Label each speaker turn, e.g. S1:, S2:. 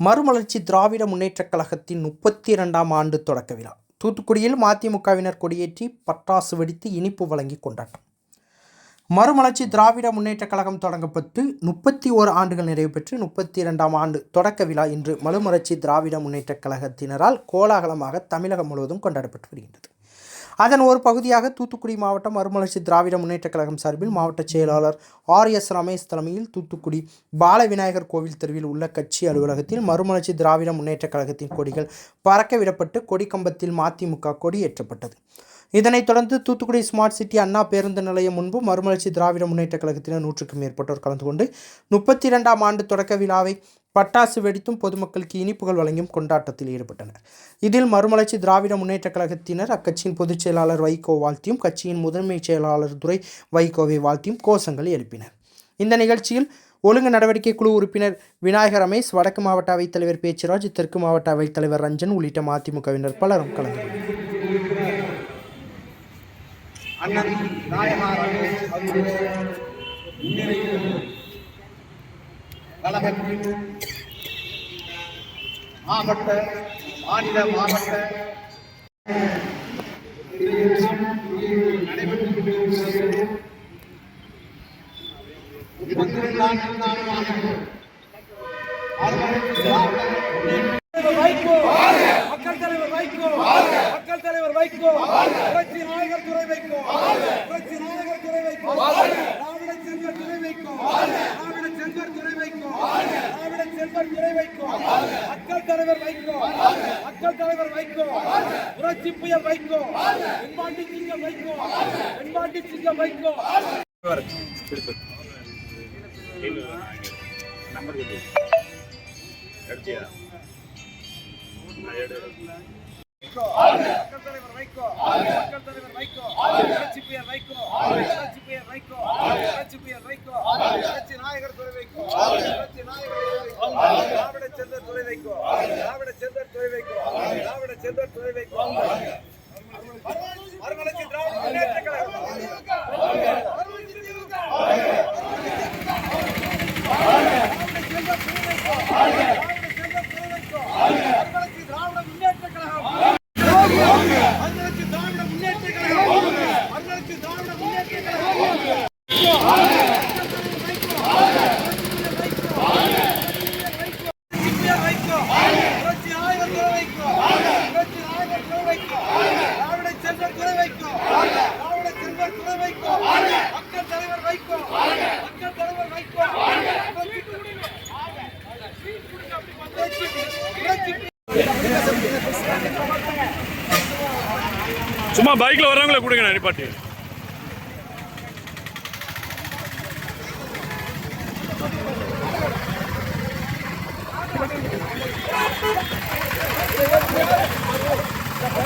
S1: மறுமலர்ச்சி திராவிட முன்னேற்றக் கழகத்தின் முப்பத்தி இரண்டாம் ஆண்டு தொடக்க விழா. தூத்துக்குடியில் மதிமுகவினர் கொடியேற்றி பட்டாசு வெடித்து இனிப்பு வழங்கி கொண்டாட்டம். மறுமலர்ச்சி திராவிட முன்னேற்றக் கழகம் தொடங்கப்பட்டு முப்பத்தி ஓரு ஆண்டுகள் நிறைவு பெற்று முப்பத்தி இரண்டாம் ஆண்டு தொடக்க விழா இன்று மறுமலர்ச்சி திராவிட முன்னேற்றக் கழகத்தினரால் கோலாகலமாக தமிழகம் முழுவதும் கொண்டாடப்பட்டு வருகின்றது. அதன் ஒரு பகுதியாக தூத்துக்குடி மாவட்டம் மறுமலர்ச்சி திராவிட முன்னேற்றக் கழகம் சார்பில் மாவட்ட செயலாளர் ஆர் எஸ் ரமேஷ் தலைமையில் தூத்துக்குடி பால விநாயகர் கோவில் தெருவில் உள்ள கட்சி அலுவலகத்தில் மறுமலர்ச்சி திராவிட முன்னேற்றக் கழகத்தின் கொடிகள் பறக்க விடப்பட்டு கொடிக்கம்பத்தில் மதிமுக கொடி ஏற்றப்பட்டது. இதனைத் தொடர்ந்து தூத்துக்குடி ஸ்மார்ட் சிட்டி அண்ணா பேருந்து நிலையம் முன்பு மறுமலர்ச்சி திராவிட முன்னேற்ற கழகத்தினர் நூற்றுக்கும் மேற்பட்டோர் கலந்து கொண்டு முப்பத்தி இரண்டாம் ஆண்டு தொடக்க விழாவை பட்டாசு வெடித்தும் பொதுமக்களுக்கு இனிப்புகள் வழங்கியும் கொண்டாட்டத்தில் ஈடுபட்டனர். இதில் மறுமலர்ச்சி திராவிட முன்னேற்றக் கழகத்தினர் அக்கட்சியின் பொதுச் செயலாளர் வைகோ வாழ்த்தியும் கட்சியின் முதன்மை செயலாளர் துறை வைகோவை வாழ்த்தியும் கோஷங்கள் எழுப்பினர். இந்த நிகழ்ச்சியில் ஒழுங்கு நடவடிக்கை குழு உறுப்பினர் விநாயகர் ரமேஷ் வடக்கு மாவட்ட அவைத்தலைவர் பேச்சுராஜ் தெற்கு மாவட்ட அவைத்தலைவர் ரஞ்சன் உள்ளிட்ட மதிமுகவினர் பலரும் கலந்து கொண்டனர்.
S2: அண்ணன் நாயகா ரமேஷ் அவர்களுடைய முன்னிலையில் கழகத்தின் மாவட்ட மாநில மாவட்ட நடைபெற்றுக் கொண்டிருக்கிறது இருபத்தி ரெண்டாம் ஆண்டு
S3: வைகோ. மக்கள் தலைவர் வைகோ. மக்கள் தலைவர் வைகோ புரட்சி நாயகர் துறை வைகோ புரட்சி நாயகர் துறை வைகோ திராவிட செல்வர் துறை வைகோ திராவிட செல்வர் துறை வைகோ திராவிட செல்வர் துறை வைகோ மக்கள் தலைவர் வைகோ மக்கள் தலைவர் வைகோ புரட்சி புயல் வைகோ வெண்பாண்டி சிங்கம் வைகோ வெண்பாண்டி சிங்கம் வைகோ மக்கள் தலைவர் வைகோ மக்கள் தலைவர் வைகோ புரட்சி புயல் வைகோ புரட்சி புயல் வைகோ புரட்சி புயல் வைகோ புரட்சி நாயகர் துறை வைகோ புரட்சி நாயகர் திராவிட செல்வர் துறை வைகோ திராவிட செல்வர் துறை வைகோ திராவிட செல்வர் துறை வைகோ மறுமலர்ச்சி திராவிட முன்னேற்ற கழகம் மறுமலர்ச்சி திராவிட முன்னேற்ற கழகம் மறுமலர்ச்சி திராவிட முன்னேற்ற கழகம் மறுமலர்ச்சி திராவிட முன்னேற்ற கழகம் சிப்பியர் வைக்கோ புரட்சி நாயகர் துறை வைக்கோ புரட்சி நாயகர் திராவிட செல்வர் துறை திராவிட செல்வர் துறை மக்கள் தலைவர் வைக்கோ மக்கள் தலைவர் வைக்கோ
S4: சும்மா பைக்ல வர்றவங்கள கொடுங்க நான் நிப்பாட்டி.